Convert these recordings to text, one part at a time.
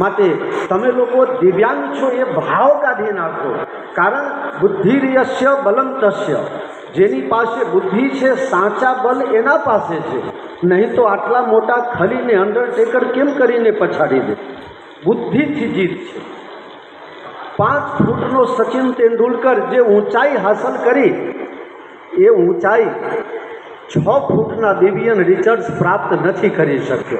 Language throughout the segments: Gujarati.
માટે તમે લોકો દિવ્યાંગ છો એ ભાવ કાઢી નાખો. કારણ બુદ્ધિર્યસ્ય બલમ તસ્ય. જેની પાસે બુદ્ધિ છે, સાચા બલ એના પાસે છે. નહીં તો આટલા મોટા ખલીને અંડરટેકર કેમ કરીને પછાડી દે? બુદ્ધિથી જીત છે. પાંચ ફૂટનો સચિન તેંડુલકર જે ઊંચાઈ હાંસલ કરી, એ ઊંચાઈ છ ફૂટના દિવ્યન રિચર્ડ્સ પ્રાપ્ત નથી કરી શક્યો.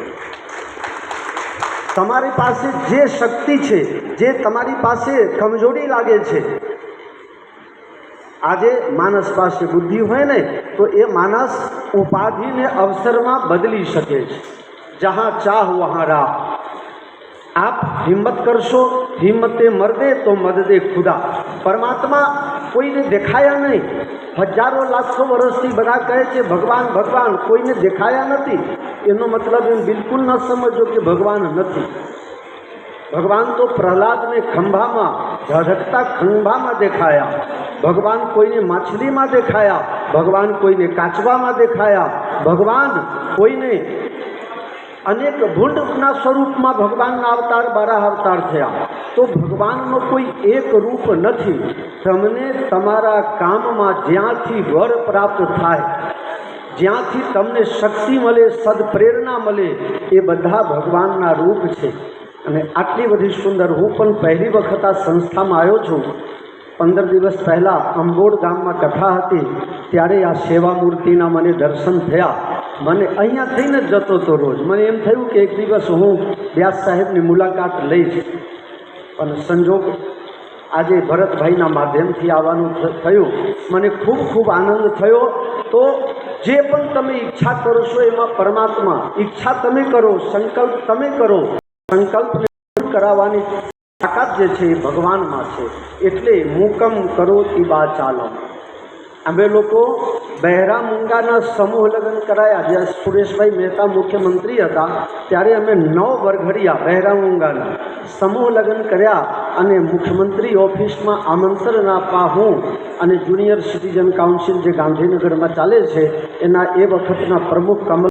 તમારી પાસે જે શક્તિ છે, જે તમારી પાસે કમજોરી લાગે છે, આજે માણસ પાસે બુદ્ધિ હોય ને, તો એ માણસ ઉપાધિને અવસરમાં બદલી શકે છે. જહાં ચાહ વહાં રાહ. આપ હિંમત કરશો, હિંમતે મરદે તો મદદે ખુદા. પરમાત્મા કોઈને દેખાયા નહીં. હજારો, લાખો વર્ષથી બધા કહે છે, ભગવાન ભગવાન, કોઈને દેખાયા નથી. એનો મતલબ એમ બિલકુલ ન સમજો કે ભગવાન નથી. ભગવાન તો પ્રહલાદને ખંભામાં ધડકતા ખંભામાં દેખાયા. ભગવાન કોઈને માછલીમાં દેખાયા. ભગવાન કોઈને કાચવામાં દેખાયા. ભગવાન કોઈને અનેક ભૂંડના સ્વરૂપમાં ભગવાનના અવતાર, બારા અવતાર થયા. તો ભગવાનનો કોઈ એક રૂપ નથી. તમને તમારા કામમાં જ્યાંથી વર પ્રાપ્ત થાય, જ્યાંથી તમને શક્તિ મળે, સદપ્રેરણા મળે, એ બધા ભગવાનના રૂપ છે. અને આટલી બધી સુંદર, હું પણ પહેલી વખત આ સંસ્થામાં આવ્યો છું. પંદર દિવસ પહેલાં અંબોડ ગામમાં કથા હતી, ત્યારે આ સેવા મૂર્તિના મને દર્શન થયા. મને અહીંયા થઈને જતો હતો રોજ. મને એમ થયું કે એક દિવસ હું વ્યાસ સાહેબની મુલાકાત લઈશ. અને સંજોગ આજે ભરતભાઈના માધ્યમથી આવવાનું થયું. મને ખૂબ ખૂબ આનંદ થયો. તો જે પણ તમે ઈચ્છા કરો છો એમાં પરમાત્મા, ઈચ્છા તમે કરો, સંકલ્પ તમે કરો. સંકલ્પને કરાવવાની તાકાત જે છે એ ભગવાનમાં છે. એટલે મુકમ કરો તીબા ચાલો. અમે લોકો બહેરા મુંગાના સમૂહ લગ્ન કરાયા. જ્યાં સુરેશભાઈ મહેતા મુખ્યમંત્રી હતા, ત્યારે અમે નવ વરઘડિયા બહેરા મૂંગાના સમૂહ લગ્ન કર્યા અને મુખ્યમંત્રી ઓફિસમાં આમંત્રણ આપવા હું અને જુનિયર સિટીઝન કાઉન્સિલ જે ગાંધીનગરમાં ચાલે છે, એના એ વખતના પ્રમુખ કમલ